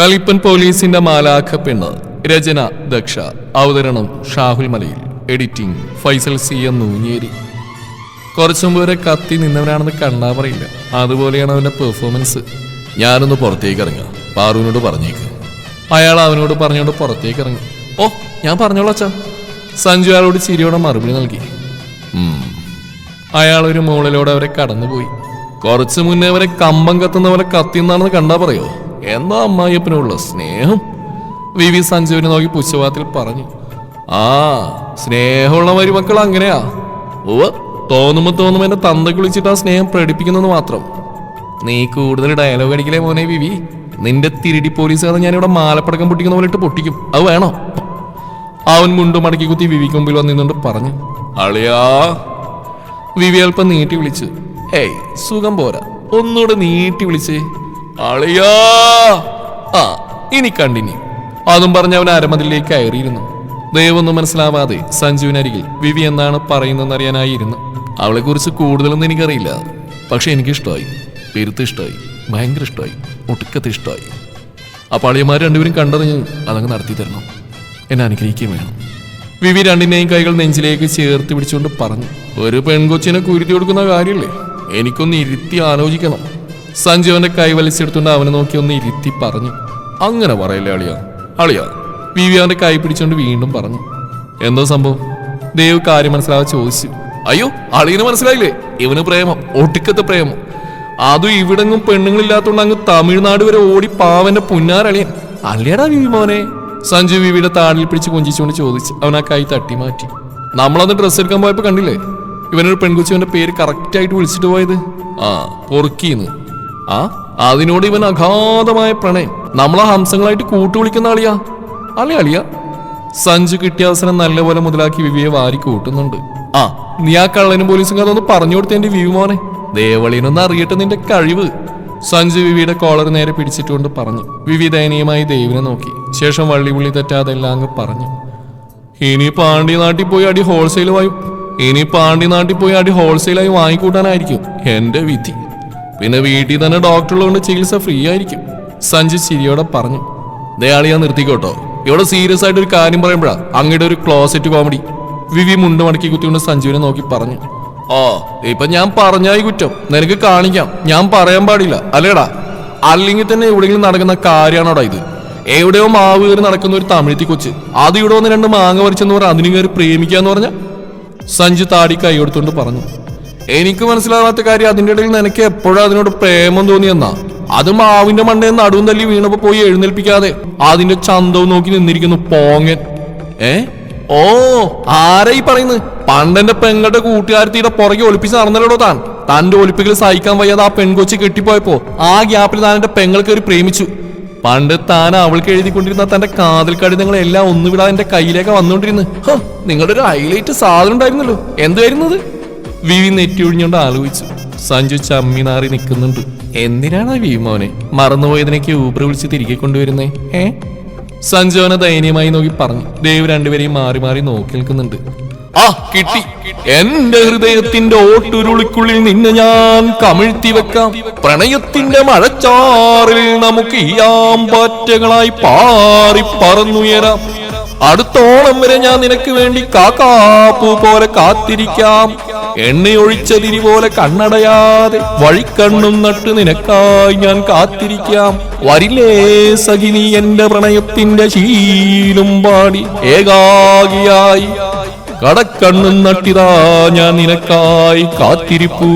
കലിപ്പൻ പോലീസിന്റെ മാലാഖ പെണ്ണ് രചന ദക്ഷ. അവതരണം Shahul Malayil. Editing Faisal C M Noonjeri. കുറച്ചു മുമ്പ് വരെ കത്തി നിന്നവനാണെന്ന് കണ്ടാ പറയില്ല. അതുപോലെയാണ് അവന്റെ പെർഫോമൻസ് ഞാനൊന്ന് പുറത്തേക്ക് ഇറങ്ങാം. പാറുവിനോട് പറഞ്ഞേക്ക്. അയാൾ അവനോട് പറഞ്ഞോണ്ട് പുറത്തേക്ക് ഇറങ്ങി. ഓ ഞാൻ പറഞ്ഞോളാം അച്ഛാ. സഞ്ജു അയാളോട് ചിരിയോടെ മറുപടി നൽകി. അയാൾ ഒരു മുകളിലൂടെ അവരെ കടന്നുപോയി. കുറച്ചു മുന്നേ അവരെ കമ്പം കത്തുന്ന പോലെ കത്തിന്നാണെന്ന് കണ്ടാ പറയോ? എന്താ അമ്മായിയപ്പനുള്ള സ്നേഹം? വി വി സഞ്ജുവിനെ നോക്കി പുച്ഛവാത്തിൽ പറഞ്ഞു. ആ സ്നേഹമുള്ള മരുമക്കൾ അങ്ങനെയാ. ഓ തോന്നുമ്പോ തോന്നുമ്പോ എന്നെ തന്ത കുളിച്ചിട്ട് ആ സ്നേഹം പ്രകടിപ്പിക്കുന്നെന്ന് മാത്രം. നീ കൂടുതൽ ഡയലോഗ് അടിക്കലേ മോനെ വിവി? നിന്റെ തിരിടി പോലീസ് കഥ ഞാനിവിടെ മാലപ്പടക്കം പൊട്ടിക്കുന്ന പോലെ ഇട്ട് പൊട്ടിക്കും. അത് വേണോ? അവൻ മുണ്ടും മടക്കി കുത്തി വിവിക്ക് മുമ്പിൽ വന്നിരുന്നുണ്ട് പറഞ്ഞു. അളിയാ. വിവി അല്പം നീട്ടി വിളിച്ചു. ഏയ് സുഖം പോരാ. ഒന്നുകൂടെ നീട്ടി വിളിച്ചേ. അളിയാ. ആ ഇനി കണ്ടിന്യൂ. അതും പറഞ്ഞ് അവൻ അരമതിലേക്ക് കയറിയിരുന്നു. ദൈവമൊന്നും മനസ്സിലാവാതെ സഞ്ജുവിനരികിൽ വിവി എന്താണ് പറയുന്നതെന്ന് അറിയാനായി ഇരുന്നു അവളെ കുറിച്ച് കൂടുതലൊന്നും എനിക്കറിയില്ല. പക്ഷെ എനിക്കിഷ്ടമായി. പെരുത്ത് ഇഷ്ടമായി. ഭയങ്കര ഇഷ്ടമായി. ഒട്ടുക്കത്ത് ഇഷ്ടമായി. ആ അളിയന്മാർ രണ്ടുപേരും കണ്ടറിഞ്ഞ് അതങ്ങ് നടത്തി തരണം. എന്നെ അനുഗ്രഹിക്കുകയും വേണം. വിവി രണ്ടിനെയും കൈകൾ നെഞ്ചിലേക്ക് ചേർത്ത് പിടിച്ചുകൊണ്ട് പറഞ്ഞു. ഒരു പെൺകൊച്ചിനെ കുരുതി കൊടുക്കുന്ന കാര്യമില്ലേ? എനിക്കൊന്ന് ഇരുത്തി ആലോചിക്കണം. സഞ്ജു അവന്റെ കൈ വലിച്ചെടുത്തുകൊണ്ട് അവനെ നോക്കി ഒന്ന് ഇരുത്തി പറഞ്ഞു. അങ്ങനെ പറയല്ലേ അളിയ. അളിയ വിവി അവന്റെ കൈ പിടിച്ചുകൊണ്ട് വീണ്ടും പറഞ്ഞു. എന്തോ സംഭവം? ദേവ് കാര്യം മനസ്സിലാവാ ചോദിച്ചു. അയ്യോ അളിയന് മനസ്സിലായില്ലേ? ഇവന് പ്രേമം ഒട്ടിക്കത്തെ പ്രേമം. അതും ഇവിടെങ്ങും പെണ്ണുങ്ങളില്ലാത്തോണ്ട് അങ്ങ് തമിഴ്നാട് വരെ ഓടി പാവന്റെ പുന്നാരളിയൻ. അല്ലേടാ വിവി മോനെ? സഞ്ജു വിവിയുടെ താടിൽ പിടിച്ച് കൊഞ്ചിച്ചുകൊണ്ട് ചോദിച്ചു. അവൻ ആ കൈ തട്ടി മാറ്റി. നമ്മളന്ന് ഡ്രസ്സ് എടുക്കാൻ പോയപ്പോ കണ്ടില്ലേ? ഇവനൊരു പെൺകുച്ചിവന്റെ പേര് കറക്റ്റ് ആയിട്ട് വിളിച്ചിട്ട് പോയത്? ആ പൊറുക്കീന്ന്. ആ? അതിനോട് ഇവൻ അഗാധമായ പ്രണയം. നമ്മളെ ഹംസങ്ങളായിട്ട് കൂട്ടുവിളിക്കുന്ന അളിയാ അല്ലേ അളിയ? സഞ്ജു കിട്ടിയ അവസരം നല്ലപോലെ മുതലാക്കി വിവിയെ വാരി കൂട്ടുന്നുണ്ട്. ആ നീ ആ കള്ളനും പോലീസും ഒന്ന് പറഞ്ഞു കൊടുത്ത എന്റെ വിവി മോനെ. ദേവളിനൊന്ന് അറിയട്ടെ നിന്റെ കഴിവ്. സഞ്ജു വിവിയുടെ കോളർ നേരെ പിടിച്ചിട്ടുകൊണ്ട് പറഞ്ഞു. വിവി ദയനീയമായി ദേവിനെ നോക്കി. ശേഷം വള്ളി പുള്ളി തെറ്റാതെ എല്ലാം അങ്ങ് പറഞ്ഞു. ഇനി പാണ്ടി നാട്ടിൽ പോയി അടി ഹോൾസെയിലുമായി ഇനി പാണ്ടി നാട്ടിൽ പോയി അടി ഹോൾസെയിലായി വാങ്ങിക്കൂട്ടാനായിരിക്കും. എന്റെ വിധി. പിന്നെ വീട്ടിൽ തന്നെ ഡോക്ടറുള്ളതുകൊണ്ട് ചികിത്സ ഫ്രീ ആയിരിക്കും. സഞ്ജു ചിരിയോടെ പറഞ്ഞു ദയാളി ഞാൻ നിർത്തിക്കോട്ടോ. ഇവിടെ സീരിയസ് ആയിട്ട് ഒരു കാര്യം പറയുമ്പോഴാ അങ്ങയുടെ ഒരു ക്ലോസറ്റ് കോമഡി വിവി മുണ്ട് മടക്കി കുത്തിക്കൊണ്ട് സഞ്ജുവിനെ നോക്കി പറഞ്ഞു ഓ ഇപ്പൊ ഞാൻ പറഞ്ഞായി കുറ്റം. നിനക്ക് കാണിക്കാം. ഞാൻ പറയാൻ പാടില്ല. അല്ലേടാ അല്ലെങ്കിൽ തന്നെ എവിടെയെങ്കിലും നടക്കുന്ന കാര്യമാണോടാ ഇത്? എവിടെയോ മാവ് കയറി നടക്കുന്ന ഒരു തമിഴ്ത്തി കൊച്ച്. അത് ഇവിടെ വന്ന് രണ്ട് മാങ്ങ പറിച്ചെന്ന് പറഞ്ഞാൽ അതിന് കയറി പ്രേമിക്കാന്ന് പറഞ്ഞ? സഞ്ജു താടി കൈ കൊടുത്തോണ്ട് പറഞ്ഞു എനിക്ക് മനസ്സിലാവാത്ത കാര്യം അതിന്റെ ഇടയിൽ നിനക്ക് എപ്പോഴും അതിനോട് പ്രേമം തോന്നിയെന്നാ? അത് മാവിന്റെ മണ്ടയിൽ നടുവും തല്ലി വീണപ്പോ പോയി എഴുന്നേൽപ്പിക്കാതെ അതിന്റെ ചന്തവും നോക്കി നിന്നിരിക്കുന്നു പോങ്ങൻ. ഏ? ഓ ആരാ ഈ പറയുന്നത് പണ്ടെന്റെ പെങ്ങളുടെ കൂട്ടുകാരത്തിയുടെ പുറകെ ഒളിപ്പിച്ച് നടന്നല്ലോ താൻ. തന്റെ ഒളിപ്പിക്കൽ സഹിക്കാൻ വയ്യാതെ ആ പെൺകൊച്ചി കെട്ടിപ്പോയപ്പോ ആ ഗ്യാപ്പിൽ താൻ എന്റെ പെങ്ങൾ കയറി പ്രേമിച്ചു. പണ്ട് താൻ അവൾക്ക് എഴുതിക്കൊണ്ടിരുന്ന തന്റെ കാതൽ കടിതങ്ങളെല്ലാം ഒന്നുവിടാതെ എന്റെ കയ്യിലേക്ക് വന്നുകൊണ്ടിരുന്നു. നിങ്ങളുടെ ഒരു ഹൈലൈറ്റ് സാധനം ഉണ്ടായിരുന്നല്ലോ. എന്തായിരുന്നത് വിവി നെറ്റി ഒഴിഞ്ഞോണ്ട് ആലോചിച്ചു. സഞ്ജു ചമ്മിനാറി നിൽക്കുന്നുണ്ട്. എന്തിനാണ് വി മോനെ? മറന്നുപോയതിനൊക്കെ ഊബർ വിളിച്ച് തിരികെ കൊണ്ടുവരുന്നേ? ഏ? സഞ്ജു അവനെ ദയനീയമായി നോക്കി പറഞ്ഞു. ദേവ് രണ്ടുപേരെയും മാറി മാറി നോക്കി നിൽക്കുന്നുണ്ട്. ആ കിട്ടി. എന്റെ ഹൃദയത്തിന്റെ ഓട്ടുരുളിക്കുള്ളിൽ നിന്നെ ഞാൻ കമിഴ്ത്തി വെക്കാം. പ്രണയത്തിന്റെ മഴച്ചാറിൽ നമുക്ക് ഈ ആമ്പാറ്റകളായി പാറി പറന്നുയരാം. അടുത്തോളം വരെ ഞാൻ നിനക്ക് വേണ്ടി കാക്കാപ്പൂ പോലെ കാത്തിരിക്കാം. എണ്ണയൊഴിച്ചതിരി പോലെ കണ്ണടയാതെ വഴിക്കണ്ണും നട്ട് നിനക്കായി ഞാൻ കാത്തിരിക്കാം. വരില്ലേ സഖിനി എന്റെ പ്രണയത്തിന്റെ ശീലും പാടി ഏകാഗിയായി കടക്കണ്ണും നട്ടിതാ ഞാൻ നിനക്കായി കാത്തിരിപ്പൂ.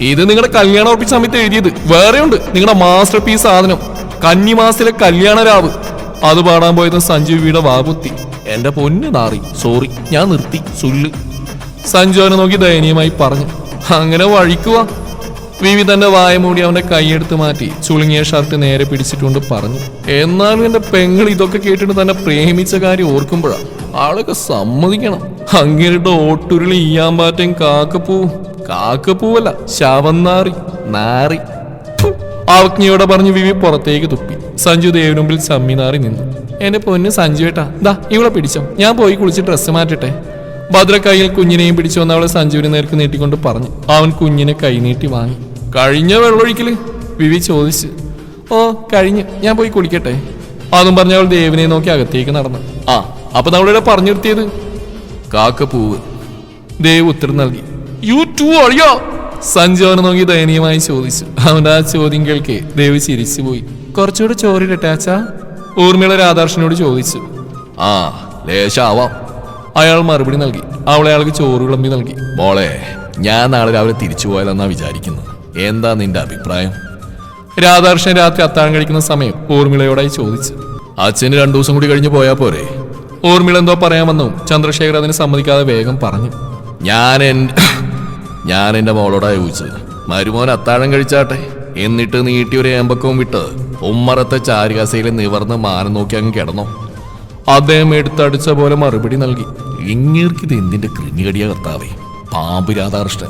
ഇത് നിങ്ങളുടെ കല്യാണ ഉറപ്പിച്ച സമയത്ത് എഴുതിയത്. വേറെയുണ്ട് നിങ്ങളുടെ മാസ്റ്റർ പീസ് സാധനം. കന്നിമാസിലെ കല്യാണ രാവ് അത് പാടാൻ പോയത് സഞ്ജീവിയുടെ വാകുത്തി. എന്റെ പൊന്ന് നാറി. സോറി ഞാൻ നിർത്തി. സുല്ല്. സഞ്ജു അവനെ നോക്കി ദയനീയമായി പറഞ്ഞു അങ്ങനെ വഴിക്കുക വിവി തന്റെ വായ മൂടി അവന്റെ കൈയെടുത്ത് മാറ്റി ചുളുങ്ങിയ ഷർട്ട് നേരെ പിടിച്ചിട്ടുണ്ട് പറഞ്ഞു എന്നാലും എന്റെ പെങ്ങൾ ഇതൊക്കെ കേട്ടിട്ട് തന്നെ പ്രേമിച്ച കാര്യം ഓർക്കുമ്പോഴാ. ആളൊക്കെ സമ്മതിക്കണം. അങ്ങേരുടെ ഓട്ടുരുളി ഈയാമ്പാറ്റയും കാക്കപ്പൂവും കാക്കപ്പൂവല്ല ശവന്നാറി നാറി. ഫു. അവജ്ഞയോടെ പറഞ്ഞു വിവി പുറത്തേക്ക് തുപ്പി. സഞ്ജു ദേവിന് മുമ്പിൽ ചമ്മിനാറി നിന്നു. എന്റെ പൊന്ന് സഞ്ജു ഏട്ടാ ദാ ഇവളെ പിടിച്ചോ. ഞാൻ പോയി കുളിച്ച് ഡ്രസ്സ് മാറ്റട്ടെ. ഭദ്ര കയ്യിൽ കുഞ്ഞിനെയും പിടിച്ചു വന്ന് അവളെ സഞ്ജുവിനെ നേർക്ക് നീട്ടിക്കൊണ്ട് പറഞ്ഞു. അവൻ കുഞ്ഞിനെ കൈനീട്ടി വാങ്ങി. കഴിഞ്ഞ വെള്ളമൊഴിക്കൽ? വിവി ചോദിച്ചു. ഓ കഴിഞ്ഞു. ഞാൻ പോയി കുളിക്കട്ടെ. അതും പറഞ്ഞ അവൾ ദേവിനെ നോക്കി അകത്തേക്ക് നടന്നു. ആ അപ്പൊ നമ്മളിവിടെ പറഞ്ഞു കാക്ക പൂവ് ദേവ് ഉത്തരം നൽകി. U to അളിയോ. സഞ്ജു അവനെ നോക്കി ദയനീയമായി ചോദിച്ചു. അവന്റെ ആ ചോദ്യം കേൾക്കെ ദേവ് ചിരിച്ചുപോയി. കുറച്ചുകൂടെ ചോറിടട്ടെ അച്ഛാ. ഊർമിള രാധാകൃഷ്ണനോട് ചോദിച്ചു. ആ ലേശാവാം. അയാൾ മറുപടി നൽകി. അവളെ അയാൾക്ക് ചോറ് വിളമ്പി നൽകി. മോളെ ഞാൻ നാളെ രാവിലെ തിരിച്ചു പോയാലെന്നാ വിചാരിക്കുന്നത് എന്താ നിന്റെ അഭിപ്രായം? രാധാകൃഷ്ണൻ രാത്രി അത്താഴം കഴിക്കുന്ന സമയം ഊർമിളയോടായി ചോദിച്ചു. അച്ഛന് രണ്ടു ദിവസം കൂടി കഴിഞ്ഞ് പോയാ പോരെ. ഊർമിള എന്തോ പറയാമെന്നും ചന്ദ്രശേഖർ അതിനെ സമ്മതിക്കാതെ വേഗം പറഞ്ഞു. ഞാൻ എൻ- ഞാൻ എന്റെ മോളോടാ ചോദിച്ചത്. മരുമോൻ അത്താഴം കഴിച്ചാട്ടെ. എന്നിട്ട് നീട്ടി ഒരു ഏമ്പക്കവും വിട്ട് ഉമ്മറത്തെ ചാരുകാസയിൽ നിവർന്ന് മാനം നോക്കി അങ്ങ് കിടന്നോ. അദ്ദേഹം എടുത്തടിച്ച പോലെ മറുപടി നൽകി. ഇങ്ങേർക്ക് ഇത് എന്തിന്റെ കൃമികടിയ കർത്താവേ? പാമ്പ് രാധാകൃഷ്ണൻ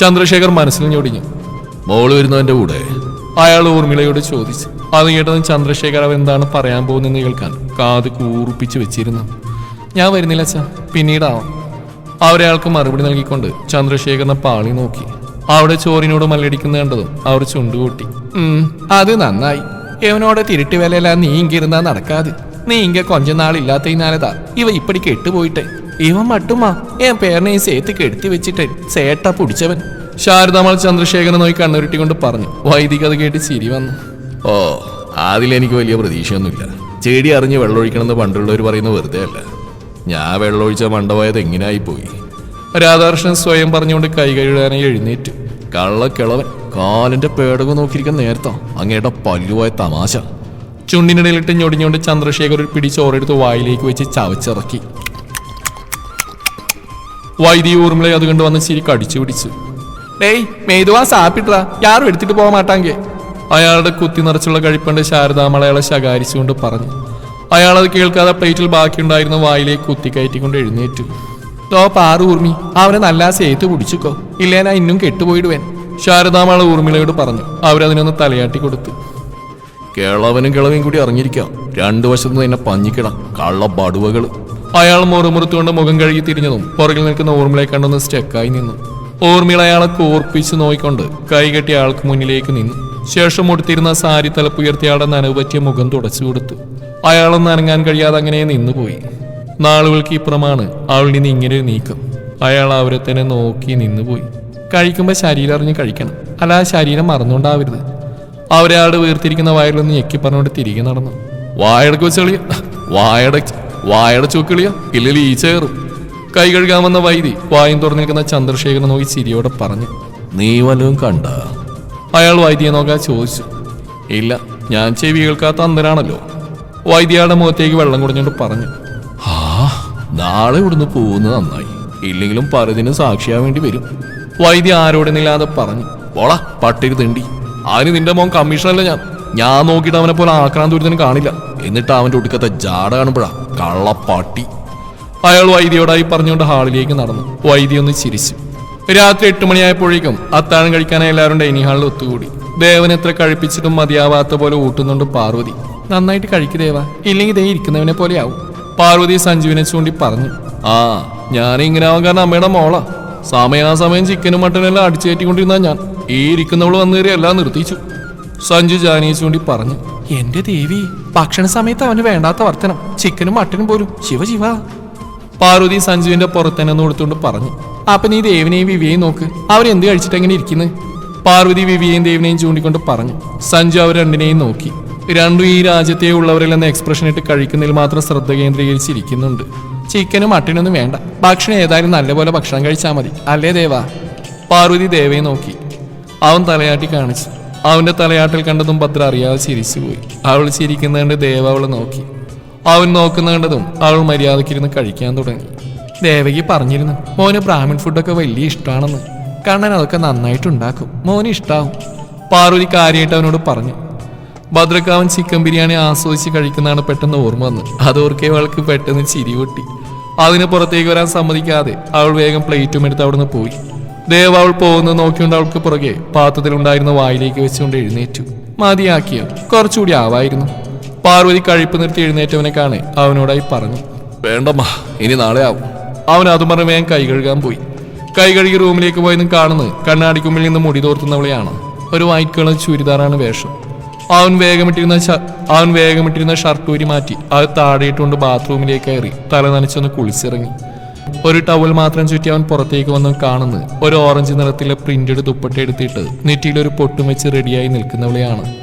ചന്ദ്രശേഖർ മനസ്സിൽ ഞൊടിഞ്ഞു മോൾ വരുന്നവന്റെ കൂടെ. അയാൾ ഊർമിളയോട് ചോദിച്ചു. അത് കേട്ടതും ചന്ദ്രശേഖർ അവൻ എന്താണ് പറയാൻ പോകുന്നതെന്ന് കേൾക്കാൻ കാത് കൂർപ്പിച്ച് വെച്ചിരുന്നു. ഞാൻ വരുന്നില്ല അച്ഛാ. പിന്നീടാവാം. അവരയാൾക്ക് മറുപടി നൽകിക്കൊണ്ട് ചന്ദ്രശേഖരനെ പാളി നോക്കി. അവിടെ ചോറിനോട് മല്ലടിക്കുന്ന കണ്ടതും അവർ ചുണ്ടുകൂട്ടി. അത് നന്നായി. ഇവനോട് തിരുട്ടി വിലയെല്ലാം നീ ഇങ്ങിരുന്നാ നടക്കാതെ. നീ ഇങ്ങ കൊഞ്ച നാളില്ലാത്തതിനാലതാ ഇവ ഇപ്പടി കെട്ടുപോയിട്ടെ. ഇവൻ മട്ടുമാ എൻ പേരനെ ഈ സേത്ത് കെടുത്തി വെച്ചിട്ട്. സേട്ട പുടിച്ചവൻ. ശാരദാമൾ ചന്ദ്രശേഖരനെ നോക്കി കണ്ണുരുട്ടിക്കൊണ്ട് പറഞ്ഞു. വൈദിക അത് കേട്ട് ചിരി വന്നു. ഓ അതിലെനിക്ക് വലിയ പ്രതീക്ഷയൊന്നുമില്ല. ചെടി അറിഞ്ഞ് വെള്ളമൊഴിക്കണമെന്ന് പണ്ടുള്ളവർ പറയുന്നത് വെറുതെ അല്ല ഞാൻ വെള്ളമൊഴിച്ച മണ്ടവായത് എങ്ങനെയായി പോയി രാധാകൃഷ്ണൻ സ്വയം പറഞ്ഞുകൊണ്ട് കൈ കഴുകാനായി എഴുന്നേറ്റു. കള്ളക്കിളവൻ കാലിന്റെ പേടകം നോക്കിയിരിക്കാൻ നേരത്തോ? അങ്ങയുടെ പല്ലുവായ തമാശ. ചുണ്ടിനിടയിലിട്ട് ഞൊടിഞ്ഞുകൊണ്ട് ചന്ദ്രശേഖർ ഒരു പിടി ചോറെടുത്ത് വായിലേക്ക് വെച്ച് ചവച്ചിറക്കി. വൈദ്യ ഊർമിളെ അതുകൊണ്ട് കണ്ട് വന്ന് ചിരി കടിച്ചു പിടിച്ചു. ഡേയ് മെയ്തുവാ സാപ്പിട്ടാ യാറും എടുത്തിട്ട് പോകാൻ മാട്ടാങ്കേ. അയാളുടെ കുത്തി നിറച്ചുള്ള കഴിപ്പണ്ട് ശാരദാമള അയാളെ ശകാരിച്ചുകൊണ്ട് പറഞ്ഞു. അയാൾ അത് കേൾക്കാതെ പ്ലേറ്റിൽ ബാക്കിയുണ്ടായിരുന്ന വായിലേക്ക് കുത്തിക്കയറ്റിക്കൊണ്ട് എഴുന്നേറ്റു. തോ പാറു ഊർമി അവനെ നല്ല സേത്ത് പിടിച്ചുക്കോ. ഇല്ലേനാ ഇന്നും കെട്ടുപോയിടുവേൻ. ശാരദാമാള ഊർമിളയോട് പറഞ്ഞു. അവരതിനൊന്ന് തലയാട്ടി കൊടുത്തു. കേളവനും കിളവയും കൂടി അറിഞ്ഞിരിക്കാം രണ്ടു വശത്തു നിന്ന് എന്നെ പഞ്ഞിക്കിട. കള്ള ബടുവകൾ അയാൾ മുറുമുറുത്തുകൊണ്ട് മുഖം കഴുകി തിരിഞ്ഞതും പുറകിൽ നിൽക്കുന്ന ഊർമിളയെ കണ്ടൊന്ന് സ്റ്റെക്കായി നിന്നു. ഓർമ്മിള അയാളെ കോർപ്പിച്ച് നോയിക്കൊണ്ട് കൈകെട്ടി ആൾക്ക് മുന്നിലേക്ക് നിന്നു. ശേഷം ഉടുത്തിരുന്ന സാരി തലപ്പുയർത്തിയാളുടെ നനവ് പറ്റിയ മുഖം തുടച്ചു കൊടുത്തു. അയാളൊന്ന് അനങ്ങാൻ കഴിയാതെ അങ്ങനെ നിന്നുപോയി. നാളുകൾക്ക് ഇപ്പുറമാണ് അവളിൽ നിന്ന് ഇങ്ങനെ ഒരു നീക്കം. അയാൾ അവരെ തന്നെ നോക്കി നിന്നുപോയി. കഴിക്കുമ്പോൾ ശരീരം അറിഞ്ഞ് കഴിക്കണം. അല്ലാതെ ശരീരം മറന്നുകൊണ്ടാവരുത്. അവരയാളുടെ വീർത്തിരിക്കുന്ന വായിലൊന്ന് ഞെക്കി പറഞ്ഞുകൊണ്ട് തിരികെ നടന്നു. വായടക്ക് വെച്ച് കളിയോ വായട വായട ചൂക്കളിയ. ഇല്ലെങ്കിൽ ഈ ചേറും കൈ കഴുകാൻ വന്ന വൈദി വായും തുറന്നു നിൽക്കുന്ന ചന്ദ്രശേഖരൻ നോക്കി ചിരിയോടെ പറഞ്ഞു. നീ വല്ലതും കണ്ട? അയാൾ വൈദ്യയെ നോക്കാൻ ചോദിച്ചു. ഇല്ല ഞാൻ ചെവി കേൾക്കാത്ത അന്തരാണല്ലോ വൈദ്യയുടെ മുഖത്തേക്ക് വെള്ളം കുടിഞ്ഞുകൊണ്ട് പറഞ്ഞു. ആ നാളെ ഇവിടുന്ന് പോകുന്നത് നന്നായി. ഇല്ലെങ്കിലും പലതിനും സാക്ഷിയാൻ വേണ്ടി വരും. വൈദ്യ ആരോടെന്നില്ലാതെ പറഞ്ഞു. പോളാ പട്ടിരി തിണ്ടി. അതിന് നിന്റെ മോൻ കമ്മീഷണല്ല ഞാൻ. ഞാൻ നോക്കിയിട്ട് അവനെ പോലെ ആക്രാന്തൂരത്തിന് കാണില്ല. എന്നിട്ട് അവന്റെ ഒടുക്കത്തെ ജാട കാണുമ്പോഴാ കള്ളപ്പാട്ടി. അയാൾ വൈദ്യയോടായി പറഞ്ഞുകൊണ്ട് ഹാളിലേക്ക് നടന്നു. വൈദ്യ ഒന്ന് ചിരിച്ചു. രാത്രി എട്ട് മണിയായപ്പോഴേക്കും അത്താഴം കഴിക്കാനായി എല്ലാവരും ഡൈനിങ് ഹാളിൽ ഒത്തുകൂടി. ദേവൻ എത്ര കഴിപ്പിച്ചിട്ടും മതിയാവാത്ത പോലെ ഊട്ടുന്നുണ്ട് പാർവതി. നന്നായിട്ട് കഴിക്കു ദേവ. ഇല്ലെങ്കിൽ ദേ ഇരിക്കുന്നവനെ പോലെ ആവും പാർവതി സഞ്ജുവിനെ ചൂണ്ടി പറഞ്ഞു. ആ ഞാൻ ഇങ്ങനെ ആവാൻ കാരണം അമ്മയുടെ മോളാ. സമയാസമയം ചിക്കനും മട്ടനും എല്ലാം അടിച്ചു കയറ്റിക്കൊണ്ടിരുന്ന ഞാൻ. ഈ ഇരിക്കുന്നവൾ വന്നു കയറി എല്ലാം നിർത്തിച്ചു. സഞ്ജു ജാനിയെ ചൂണ്ടി പറഞ്ഞു. എന്റെ ദേവി ഭക്ഷണ സമയത്ത് അവന് വേണ്ടാത്ത വർത്തനം. ചിക്കനും മട്ടനും പോലും. ശിവ ശിവ. പാർവതി സഞ്ജുവിന്റെ പുറത്തന്നെ കൊടുത്തുകൊണ്ട് പറഞ്ഞു. അപ്പൊ നീ ദേവിനെയും വിവിയെയും നോക്ക്. അവരെന്ത് കഴിച്ചിട്ട് എങ്ങനെ ഇരിക്കുന്നു? പാർവതി വിവിയെയും ദേവിനെയും ചൂണ്ടിക്കൊണ്ട് പറഞ്ഞു. സഞ്ജു അവർ രണ്ടിനെയും നോക്കി. രണ്ടും ഈ രാജ്യത്തെ ഉള്ളവരിൽ നിന്ന് എക്സ്പ്രഷൻ ഇട്ട് കഴിക്കുന്നതിൽ മാത്രം ശ്രദ്ധ കേന്ദ്രീകരിച്ചിരിക്കുന്നുണ്ട്. ചിക്കനും മട്ടനൊന്നും വേണ്ട. ഭക്ഷണം ഏതായാലും നല്ലപോലെ ഭക്ഷണം കഴിച്ചാൽ മതി. അല്ലേ ദേവാ? പാർവതി ദേവയെ നോക്കി. അവൻ തലയാട്ടി കാണിച്ചു. അവന്റെ തലയാട്ടിൽ കണ്ടതും ഭദ്ര അറിയാതെ ചിരിച്ചുപോയി അവൾ ചിരിക്കുന്നതുകൊണ്ട് ദേവ അവളെ നോക്കി. അവൻ നോക്കുന്ന കണ്ടതും അവൾ മര്യാദക്കിരുന്ന് കഴിക്കാൻ തുടങ്ങി. ദേവകി പറഞ്ഞിരുന്നു മോന് ബ്രാഹ്മിൺ ഫുഡൊക്കെ വലിയ ഇഷ്ടമാണെന്ന്. കണ്ണൻ അതൊക്കെ നന്നായിട്ട് ഉണ്ടാക്കും മോന് ഇഷ്ടാവും. പാർവതി കാര്യമായിട്ട് അവനോട് പറഞ്ഞു ഭദ്രക്ക് അവൻ ചിക്കൻ ബിരിയാണി ആസ്വദിച്ച് കഴിക്കുന്നതാണ് പെട്ടെന്ന് ഓർമ്മ വന്ന് അതോർക്കെ അവൾക്ക് പെട്ടെന്ന് ചിരി പൊട്ടി. അതിന് പുറത്തേക്ക് വരാൻ സമ്മതിക്കാതെ അവൾ വേഗം പ്ലേറ്റും എടുത്ത് അവിടുന്ന് പോയി. ദേവ് അവൾ പോകുന്നത് നോക്കിക്കൊണ്ട് അവൾക്ക് പുറകെ പാത്രത്തിലുണ്ടായിരുന്ന വായിലേക്ക് വെച്ചുകൊണ്ട് എഴുന്നേറ്റു. മതിയാക്കിയോ കുറച്ചുകൂടി ആവായിരുന്നു. പാർവതി കഴിപ്പ് നിർത്തി എഴുന്നേറ്റവനെ കാണെ അവനോടായി പറഞ്ഞു വേണ്ടമ്മ ഇനി നാളെ ആവും. അവൻ അതും പറഞ്ഞ് വേഗം കൈ കഴുകാൻ പോയി. കൈ കഴുകി റൂമിലേക്ക് പോയെന്നും കാണുന്നത് കണ്ണാടിക്കുമ്പിൽ നിന്ന് മുടി തോർത്തുന്നവളെയാണ്. ഒരു വൈറ്റ് കളർ ചുരിദാറാണ് വേഷം. അവൻ വേഗമിട്ടിരുന്ന അവൻ വേഗമിട്ടിരുന്ന ഷർട്ട് ഊരി മാറ്റി. അത് താടിയിട്ടുകൊണ്ട് ബാത്റൂമിലേക്ക് കയറി. തല നനച്ചൊന്ന് കുളിച്ചിറങ്ങി. ഒരു ടവൽ മാത്രം ചുറ്റി അവൻ പുറത്തേക്ക് വന്ന് കാണുന്നത് ഒരു ഓറഞ്ച് നിറത്തിലെ പ്രിന്റഡ് ദുപ്പട്ട എടുത്തിട്ട് നെറ്റിയിൽ ഒരു പൊട്ടും വെച്ച് റെഡിയായി നിൽക്കുന്നവളെയാണ്.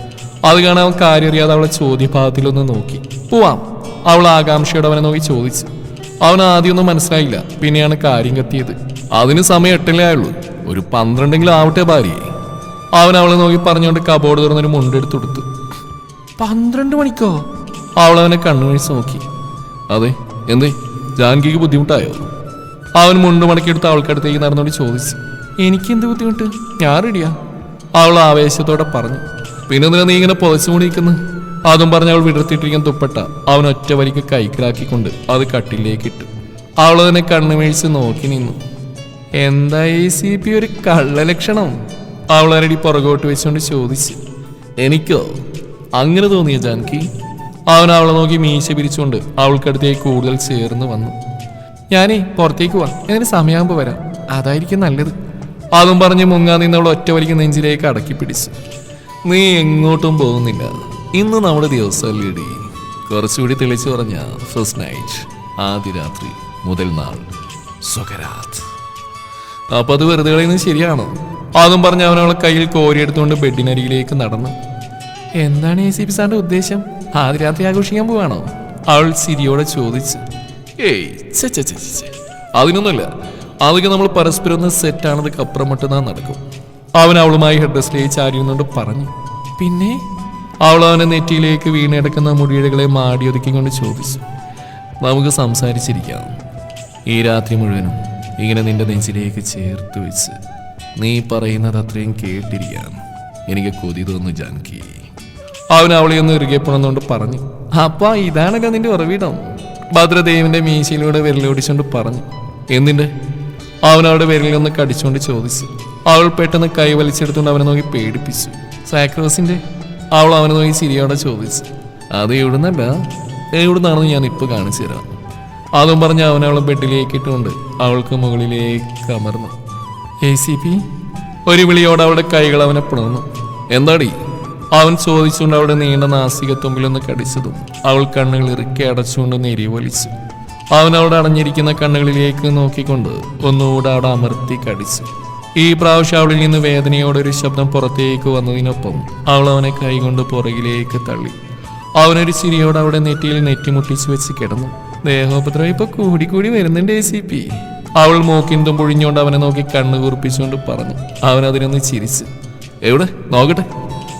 അത് കാണാൻ അവൻ കാര്യറിയാതെ അവളെ ചോദ്യഭാഗത്തിലൊന്ന് നോക്കി. പോവാം. അവൾ ആകാംക്ഷയോടെ അവനെ നോക്കി ചോദിച്ചു. അവൻ ആദ്യമൊന്നും മനസ്സിലായില്ല. പിന്നെയാണ് കാര്യം കത്തിയത്. അതിന് സമയം എട്ടല്ലേ ആയുള്ളൂ. ഒരു പന്ത്രണ്ടെങ്കിലും ആവട്ടെ ഭാര്യയെ. അവൻ അവളെ നോക്കി പറഞ്ഞുകൊണ്ട് കബോർഡ് തുറന്നൊരു മുണ്ടെടുത്ത് കൊടുത്തു പന്ത്രണ്ട് മണിക്കോ? അവൾ അവനെ കണ്ണുവഴിച്ച് നോക്കി. അതെ എന്തേ ജാൻകിക്ക് ബുദ്ധിമുട്ടായോ? അവൻ മുണ്ട് മടക്കിയെടുത്ത് അവൾക്കടുത്തേക്ക് നടന്നുകൊണ്ട് ചോദിച്ചു. എനിക്ക് എന്ത് ബുദ്ധിമുട്ട്? ഞാൻ റെഡിയാ അവൾ ആവേശത്തോടെ പറഞ്ഞു. പിന്നെ എന്തിനാ നീ ഇങ്ങനെ പുതച്ചുകൂടി നിൽക്കുന്നു അതും പറഞ്ഞ് അവൾ വിടർത്തിയിട്ടിരിക്കാൻ തുപ്പട്ട അവൻ ഒറ്റ വരിക്ക് കൈക്കലാക്കിക്കൊണ്ട് അത് കട്ടിലേക്ക് ഇട്ടു. അവൾ അതിനെ കണ്ണുമേഴിച്ച് നോക്കി നിന്നു. എന്താ ഈ സി പി ഒരു കള്ളലക്ഷണം? അവളരടി പുറകോട്ട് വെച്ചുകൊണ്ട് ചോദിച്ചു. എനിക്കോ? അങ്ങനെ തോന്നിയ ജാൻകി? അവൻ അവളെ നോക്കി മീശ പിരിച്ചുകൊണ്ട് അവൾക്കടുത്തേക്ക് കൂടുതൽ ചേർന്ന് വന്നു. ഞാനേ പുറത്തേക്ക് പോവാം. എന്നിട്ട് സമയമാകുമ്പോൾ വരാം. അതായിരിക്കും നല്ലത്. അതും പറഞ്ഞ് മുങ്ങാൻ നിന്ന് അവൾ ഒറ്റ വലിക്ക് നെഞ്ചിലേക്ക് അടക്കി പിടിച്ചു. നീ എങ്ങോട്ടും പോകുന്നില്ല. ഇന്ന് നമ്മുടെ ദിവസം ലീഡി. കുറച്ചുകൂടി തെളിച്ചു പറഞ്ഞ ഫസ്റ്റ് നൈറ്റ് ആദ്യ രാത്രി മുതൽ നാൾ സ്വകരാത്. അപ്പൊ അത് വെറുതെ കളയുന്നത് ശരിയാണോ? അതും പറഞ്ഞ് അവൻ അവളെ കയ്യിൽ കോരിയെടുത്തുകൊണ്ട് ബെഡിനരികിലേക്ക് നടന്നു. എന്താണ് എ സി പി സാറിന്റെ ഉദ്ദേശം? ആദ്യ രാത്രി ആഘോഷിക്കാൻ പോവാണോ? അവൾ സിരിയോടെ ചോദിച്ചു. ഏയ്. അതിനൊന്നുമില്ല. അതൊക്കെ നമ്മൾ പരസ്പരം ഒന്ന് സെറ്റാണത് കപ്പുറമിട്ടുന്നാ നടക്കും. അവൻ അവളുമായി ഹെഡ് ഡ്രസ്സിലേക്ക് ചാരിയുന്നുകൊണ്ട് പറഞ്ഞു. പിന്നെ? അവൾ അവനെ നെറ്റിയിലേക്ക് വീണെടുക്കുന്ന മുടിയിഴകളെ മാടി ഒതുക്കിക്കൊണ്ട് ചോദിച്ചു. നമുക്ക് സംസാരിച്ചിരിക്കാം. ഈ രാത്രി മുഴുവനും ഇങ്ങനെ നിന്റെ നെഞ്ചിലേക്ക് ചേർത്ത് വെച്ച്. നീ പറയുന്നത് അത്രയും കേട്ടിരിക്കാം എനിക്ക് കൊതി തോന്നുന്നു ജാൻകി. അവൻ അവളെ ഒന്ന് ഇറുകെ പുണർന്നുകൊണ്ട് പറഞ്ഞു. അപ്പൊ ഇതാണല്ലോ നിന്റെ ഉറവിടം. ഭദ്രദേവിന്റെ മീശയിലൂടെ വിരലോടിച്ചുകൊണ്ട് പറഞ്ഞു. എന്തിന്റെ അവൻ അവിടെ വിരലിൽ ഒന്ന് കടിച്ചുകൊണ്ട് ചോദിച്ചു. അവൾ പെട്ടെന്ന് കൈ വലിച്ചെടുത്തുകൊണ്ട് അവനെ നോക്കി പേടിപ്പിച്ചു. സാക്രോസിന്റെ അവൾ അവനെ നോക്കി ചിരിയോടെ ചോദിച്ചു. അത് എവിടുന്നല്ല എവിടുന്നാണെന്ന് ഞാൻ ഇപ്പൊ കാണിച്ചു തരാം അതും പറഞ്ഞ് അവനവളെ ബെഡിലേക്ക് ഇട്ടുകൊണ്ട് അവൾക്ക് മുകളിലേക്ക് അമർന്നു. ഒരു വിളിയോടെ അവളുടെ കൈകൾ അവനെ പിണർന്നു എന്താടി? അവൻ ചോദിച്ചുകൊണ്ട് അവിടെ നീണ്ട നാസിക തുമ്പിലൊന്ന് കടിച്ചതും അവൾ കണ്ണുകൾ ഇറുക്കി അടച്ചുകൊണ്ട് നെരി വലിച്ചു. അവൻ അവിടെ അടഞ്ഞിരിക്കുന്ന കണ്ണുകളിലേക്ക് നോക്കിക്കൊണ്ട് ഒന്നുകൂടെ അവിടെ അമർത്തി കടിച്ചു. ഈ പ്രാവശ്യം അവളിൽ നിന്ന് വേദനയോടെ ഒരു ശബ്ദം പുറത്തേക്ക് വന്നതിനൊപ്പം അവൾ അവനെ കൈകൊണ്ട് പുറകിലേക്ക് തള്ളി. അവനൊരു ചിരിയോടെ അവിടെ നെറ്റിയിൽ നെറ്റിമുട്ടിച്ച് വെച്ച് കിടന്നു. ദേഹോപദ്രവം ഇപ്പൊ കൂടി കൂടി വരുന്നുണ്ട് എ സി പി അവൾ മൂക്കിന്തും പൊഴിഞ്ഞുകൊണ്ട് അവനെ നോക്കി കണ്ണു കുറിപ്പിച്ചുകൊണ്ട് പറഞ്ഞു. അവൻ അതിനൊന്ന് ചിരിച്ചു. എവിടെ? നോക്കട്ടെ.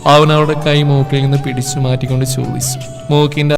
അവൻ അവളുടെ കൈ മൂക്കിൽ നിന്ന് പിടിച്ചു മാറ്റിക്കൊണ്ട് ചോദിച്ചു. മൂക്കിന്റെ